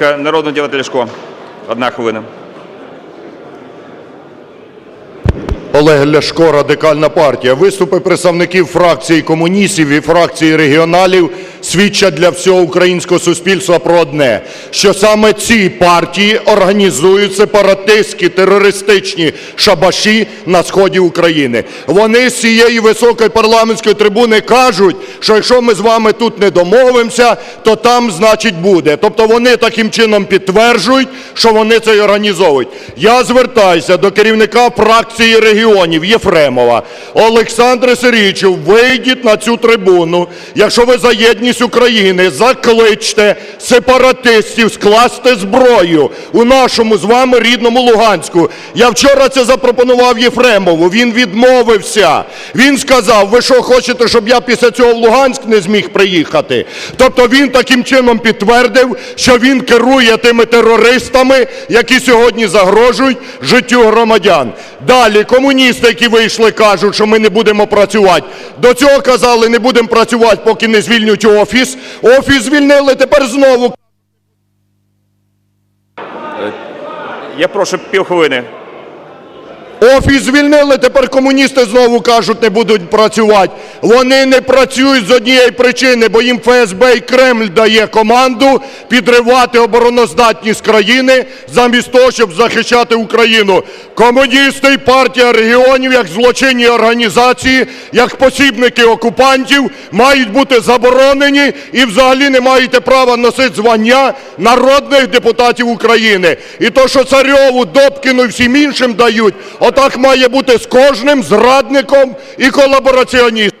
Народний ділитель Ляшко. Одна хвилина. Олег Ляшко, Радикальна партія. Виступи представників фракції комуністів і фракції регіоналів свідчать для всього українського суспільства про одне, що саме ці партії організують сепаратистські терористичні шабаші на сході України. Вони з цієї високої парламентської трибуни кажуть, що якщо ми з вами тут не домовимося, то там, значить, буде. Тобто вони таким чином підтверджують, що вони це й організовують. Я звертаюся до керівника фракції регіонів Єфремова. Олександре Сергійовичу, вийдіть на цю трибуну. Якщо ви за єдність України, закличте сепаратистів скласти зброю у нашому з вами рідному Луганську. Я вчора це запропонував Єфремову. Він відмовився. Він сказав: ви що хочете, щоб я після цього в Луганськ не зміг приїхати? Тобто він таким чином підтвердив, що він керує тими терористами, які сьогодні загрожують життю громадян. Далі комуністи, які вийшли, кажуть, що ми не будемо працювати. До цього казали, не будемо працювати, поки не звільнять офіс. Офіс офіс звільнили, тепер знову Я прошу півхвилини. Офіс звільнили, тепер комуністи знову кажуть, не будуть працювати. Вони не працюють з однієї причини, бо їм ФСБ і Кремль дає команду підривати обороноздатність країни замість того, щоб захищати Україну. Комуністи і партія регіонів, як злочинні організації, як посібники окупантів, мають бути заборонені і взагалі не маєте права носити звання народних депутатів України. І то, що Царьову, Добкіну і всім іншим дають, отак має бути з кожним зрадником і колабораціоністом.